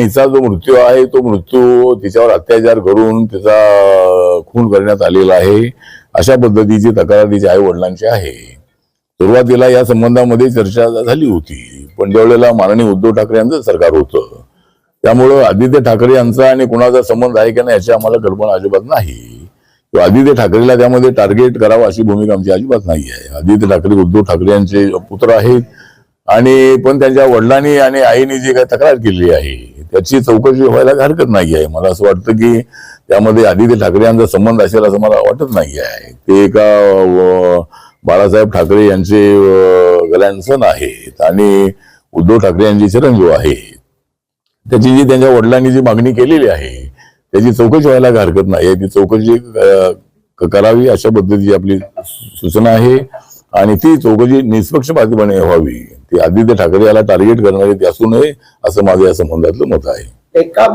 हिचा जो मृत्यू आहे तो मृत्यू तिच्यावर अत्याचार करून तिचा खून करण्यात आलेला आहे. अशा पद्धतीची तक्रार तिच्या आई वडिलांची आहे. सुरुवातीला या संबंधामध्ये चर्चा झाली होती पण ज्यावेळेला माननीय उद्धव ठाकरे यांचं सरकार होतं त्यामुळं आदित्य ठाकरे यांचा आणि कुणाचा संबंध आहे की नाही याची आम्हाला कल्पना अजिबात नाही. किंवा आदित्य ठाकरेला त्यामध्ये टार्गेट करावं अशी भूमिका आमची अजिबात नाही आहे. आदित्य ठाकरे उद्धव ठाकरे यांचे पुत्र आहेत आणि पण त्यांच्या वडिलांनी आणि आईने जी काही तक्रार केलेली आहे त्याची चौकशी व्हायला हरकत नाही आहे. मला असं वाटतं की त्यामध्ये आदित्य ठाकरे यांचा संबंध असेल असं मला वाटत नाही आहे. ते एका बाळासाहेब ठाकरे यांचे ग्रँडसन आहेत आणि उद्धव ठाकरे यांचे चिरंजीव आहेत. त्याची जी त्यांच्या वडिलांनी जी मागणी केलेली आहे त्याची चौकशी व्हायला हरकत नाही ती चौकशी करावी अशा पद्धतीची आपली सूचना आहे. आणि ती चौकशी निष्पक्षपातीपणे व्हावी ती आदित्य ठाकरे याला टार्गेट करणारी ती असू नये असं माझं या संबंधातलं मत आहे. एका